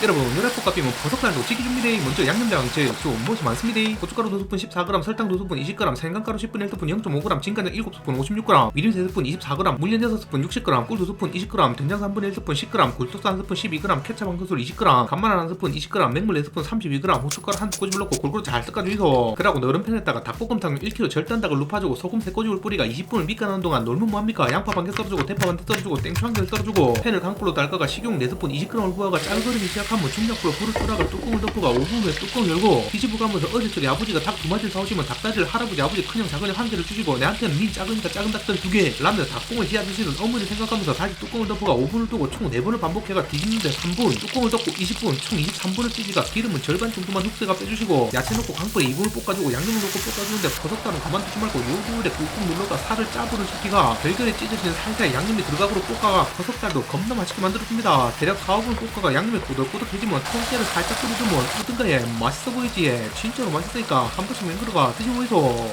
여러분 오늘의 볶아빔은 버섯갈도 찌기 준비돼? 먼저 양념장 제좀 무엇이 많습니다? 고춧가루 2스푼 14g 설탕 2스푼 20g 생강가루 10분 1스푼 0.5g 진간장 7스푼 56g 미림 3스푼 24g 물엿 6스푼 60g 꿀 2스푼 20g 된장 3분의 1스푼 10g 굴소스 1스푼 12g 케찹 한 큰술 20g 간마늘 1스푼 20g 맹물 4스푼 32g 후춧가루 한 꼬집을 넣고 골고루 잘 섞어주이소. 그러고 너른 팬에다가 닭볶음탕 1kg 절단닭을 눕혀주고 소금 3꼬집을 뿌리가 20분을 밑가는 동안 놀면 뭐합니까? 양파 반 개 썰어주고 대파 반 개 썰어주고 땡초 한 개를 썰어주고 팬을 강불로 달거가 식용 4스푼 20g을 부어가 짤거리기 시작 하면 중약불로 불을 끄다가 뚜껑을 덮어가 5분 후에 뚜껑을 열고 뒤집어 가면서 어릴 적에 아버지가 닭 두 마리를 사오시면 닭다리를 할아버지 아버지 큰형 작은형 한 개를 주시고 내한테는 니 작으니까 작은 닭다리 두개 라면 닭봉을 지어 드시는 어머니 생각하면서 다시 뚜껑을 덮어가 5분을 두고 총 4번을 반복해가 뒤집는데 3분 뚜껑을 덮고 20분 총 23분을 찌지가 기름은 절반 정도만 흡수가 빼주시고 야채 넣고 강불에 2분을 볶아주고 양념을 넣고 볶아주는데 버섯살은 그만 두지 말고 요구에 꾹꾹 눌러가 살을 짜부를 시키가 별결에 찢어진 살사에 양념이 들어가도록 볶아가 버섯살도 겁나 맛있게 만들어줍니다. 대략 4, 5분 볶아가 양념이 꼬들 꼬들해지면 통깨를 살짝 끓여주면 어떤가 얘 맛있어 보이지 얘 진짜로 맛있으니까 한 번씩 맹그러가 드셔보이소